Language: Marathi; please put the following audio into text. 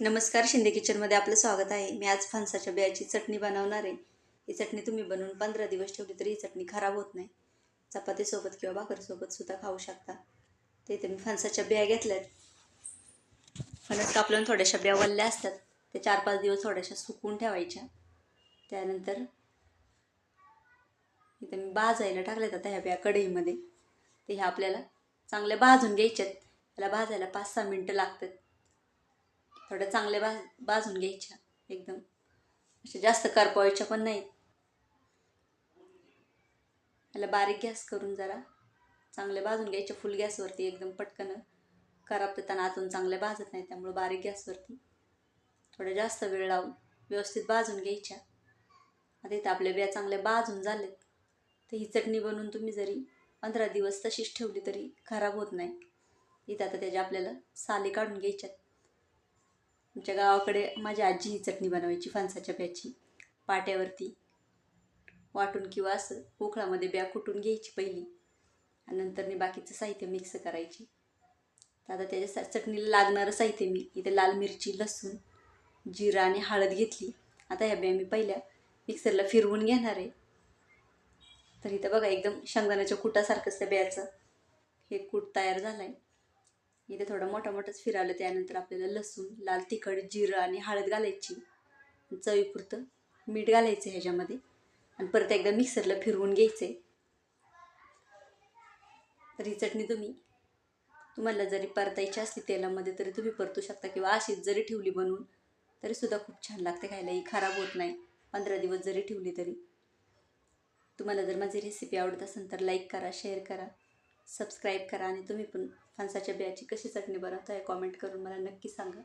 नमस्कार शिंदे किचनमध्ये आपलं स्वागत आहे. मी आज फणसाच्या बियाची चटणी बनवणार आहे. ही चटणी तुम्ही बनवून पंधरा दिवस ठेवली तरी ही चटणी खराब होत नाही. चपातीसोबत किंवा भाकरीसोबत सुद्धा खाऊ शकता. ते इथे मी फणसाच्या बिया घेतल्यात फणस कापल्यावर थोड्याशा बिया वल्ल्या असतात. त्या चार पाच दिवस थोड्याशा सुकून ठेवायच्या. त्यानंतर इथे मी भाजायला टाकल्यात आता ह्या बिया कढईमध्ये. ते ह्या आपल्याला चांगल्या भाजून घ्यायच्यात. त्याला भाजायला पाच सहा मिनटं लागतात. थोड्या चांगल्या भाज भाजून घ्यायच्या एकदम. अशा जास्त करपवायच्या पण नाहीत. याला बारीक गॅस करून जरा चांगले भाजून घ्यायच्या फुल गॅसवरती एकदम पटकन. खराब त्यांना आतून चांगल्या भाजत नाही त्यामुळं बारीक गॅसवरती. थोडं जास्त वेळ लावून व्यवस्थित भाजून घ्यायच्या. आता इथं आपल्या बिया चांगल्या भाजून झालेत तर ही चटणी बनवून तुम्ही जरी पंधरा दिवस तशीच ठेवली तरी खराब होत नाही. इथं आता त्याच्या आपल्याला साली काढून घ्यायच्यात. आमच्या गावाकडे माझी आजी ही चटणी बनवायची फणसाच्या ब्याची पाट्यावरती वाटून किंवा असं उखळामध्ये ब्या कुटून घ्यायची पहिली. आणि नंतर मी बाकीचं साहित्य मिक्स करायची. तर आता त्याच्या सा- चटणीला लागणारं साहित्य मी इथे लाल मिरची लसूण जिरा आणि हळद घेतली. आता ह्या बिया मी पहिल्या मिक्सरला फिरवून घेणार आहे. तर इथं बघा एकदम शेंगदाण्याच्या कुटासारखंच त्या बियाचं हे कूट तयार झालं आहे इथे थोडं मोठं मोठंच फिरवलं त्यानंतर आपल्याला लसूण लाल तिखट जिरं आणि हळद घालायची. चवीपुरतं मीठ घालायचं ह्याच्यामध्ये. आणि परत एकदा मिक्सरला फिरवून घ्यायचं तर ही चटणी तुम्ही तुम्हाला जरी परतायची असली तेलामध्ये तरी तुम्ही परतू शकता किंवा अशीच जरी ठेवली बनवून तरीसुद्धा खूप छान लागते खायला. ही खराब होत नाही. पंधरा दिवस जरी ठेवली तरी. तुम्हाला जर माझी रेसिपी आवडत असेल तर लाईक करा शेअर करा सबस्क्राईब करा आणि तुम्ही पण फणसाच्या बियाची कशी चटणी बनवता बनवताय कॉमेंट करून मला नक्की सांगा.